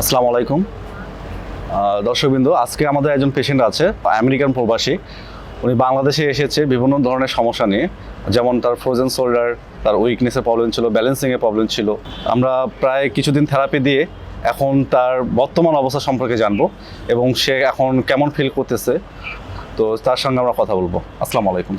আসসালামু আলাইকুম। দর্শকবৃন্দু, আজকে আমাদের একজন পেশেন্ট আছে, আমেরিকান প্রবাসী। উনি বাংলাদেশে এসেছে বিভিন্ন ধরনের সমস্যা নিয়ে। যেমন তার ফ্রোজেন শোল্ডার তার উইকনেসের প্রবলেম ছিল ব্যালেন্সিংয়ের প্রবলেম ছিল। আমরা প্রায় কিছুদিন থেরাপি দিয়ে এখন তার বর্তমান অবস্থা সম্পর্কে জানব এবং সে এখন কেমন ফিল করতেছে। তো তার সঙ্গে আমরা কথা বলব। আসসালামু আলাইকুম।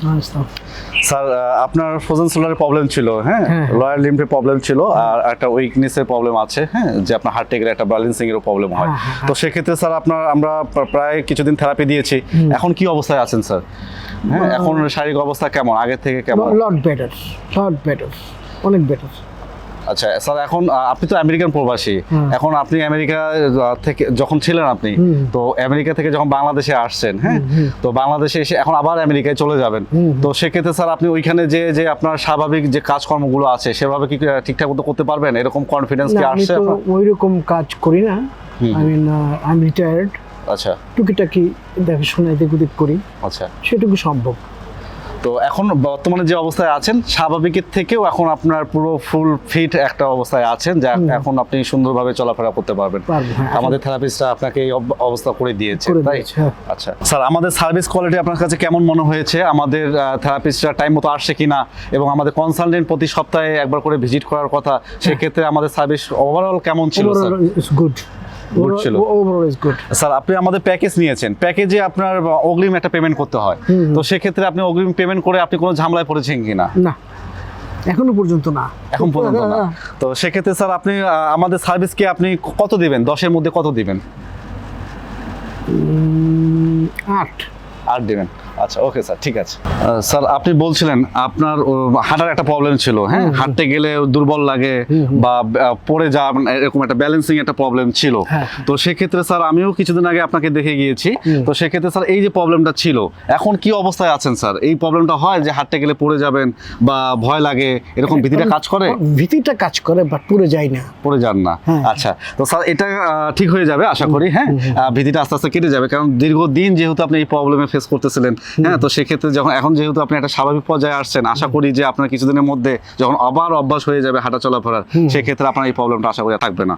স্যার আপনার ফ্রোজেন সোলারের প্রবলেম ছিল হ্যাঁ? হ্যাঁ। লয়ার লিম্ফের প্রবলেম ছিল আর একটা উইকনেসের প্রবলেম আছে হ্যাঁ? যে আপনার হার্ট টেকের একটা ব্যালেন্সিং এরও প্রবলেম হয়। হ্যাঁ, হ্যাঁ, তো সেক্ষেত্রে স্যার আপনার আমরা প্রায় কিছুদিন থেরাপি দিয়েছি। এখন কি অবস্থায় আছেন স্যার? হ্যাঁ এখন শারীরিক অবস্থা কেমন? আগের থেকে কেমন? লট বেটার লট বেটার অনেক বেটার আচ্ছা স্যার এখন আপনি তো আমেরিকান প্রবাসী। এখন আপনি আমেরিকা থেকে যখন ছিলেন আপনি তো আমেরিকা থেকে যখন বাংলাদেশে আসছেন হ্যাঁ? তো বাংলাদেশে এসে এখন আবার আমেরিকায় চলে যাবেন। তো সেক্ষেত্রে স্যার আপনি ওইখানে যে যে আপনার স্বাভাবিক যে কাজকর্মগুলো আছে সেভাবে কি ঠিকঠাক মতো করতে পারবেন? এরকম কনফিডেন্স কি আসছে ওই রকম কাজ করি না। I mean I am retired আচ্ছা। টুকিটাকি দেখাশোনা এদিক ওদিক করি। আচ্ছা। সেটুকু সম্ভব। তো এখন বর্তমানে যে অবস্থায় আছেন স্বাভাবিকের থেকেও এখন আপনার পুরো ফুল ফিট একটা অবস্থায় আছেন যা এখন আপনি সুন্দরভাবে চলাফেরা করতে পারবেন। হ্যাঁ আমাদের থেরাপিস্টরা আপনাকে এই অব- অবস্থা করে দিয়েছে তাই? হ্যাঁ। আচ্ছা। স্যার আমাদের সার্ভিস কোয়ালিটি আপনার কাছে কেমন মনে হয়েছে? আমাদের থেরাপিস্টরা টাইম মতো আসছে কিনা? এবং আমাদের কনসালটেন্ট প্রতি সপ্তাহে একবার করে ভিজিট করার কথা সেক্ষেত্রে আমাদের সার্ভিস ওভারঅল কেমন ছিল স্যার? ইজ গুড ছিল। ওভারঅল ইজ গুড স্যার আপনি আমাদের প্যাকেজ নিয়েছেন। প্যাকেজে আপনার অগ্রিম একটা পেমেন্ট করতে হয়। তো সেক্ষেত্রে আপনি অগ্রিম পেমেন্ট করে আপনি কোনো ঝামেলায় পড়েছেন কিনা? না। এখনও পর্যন্ত না। এখন পর্যন্ত না। তো সেক্ষেত্রে স্যার আপনি আমাদের সার্ভিসকে আপনি কত দিবেন? দশের মধ্যে কত দিবেন? আট। আট দিবেন। আচ্ছা ওকে স্যার ঠিক আছে। স্যার আপনি বলছিলেন আপনার হাঁটার একটা প্রবলেম ছিল হ্যাঁ? হাঁটতে গেলে দুর্বল লাগে। বা পড়ে যাওয়া এরকম একটা ব্যালেন্সিং একটা প্রবলেম ছিল। হ্যাঁ। তো সেক্ষেত্রে স্যার আমিও কিছুদিন আগে আপনাকে দেখে গিয়েছি। তো সেক্ষেত্রে স্যার এই যে প্রবলেমটা ছিল এখন কি অবস্থায় আছেন স্যার এই প্রবলেমটা হয় যে হাঁটতে গেলে পড়ে যাবেন বা ভয় লাগে? এরকম ভীতিটা কাজ করে? ভীতিটা কাজ করে বাট পুরো যায় না। পড়ে যান না। হ্যাঁ। আচ্ছা তো স্যার এটা ঠিক হয়ে যাবে আশা করি হ্যাঁ? ভীতিটা আস্তে আস্তে কেটে যাবে কারণ দীর্ঘদিন যেহেতু আপনি এই প্রবলেমে ফেস করতেছিলেন হ্যাঁ তো সেক্ষেত্রে যখন এখন যেহেতু আপনি একটা স্বাভাবিক পর্যায়ে আসছেন আশা করি যে আপনার কিছুদিনের মধ্যে যখন আবার অভ্যাস হয়ে যাবে হাঁটা চলাফেরার সেক্ষেত্রে আপনার এই প্রবলেমটা আশা করি থাকবে না।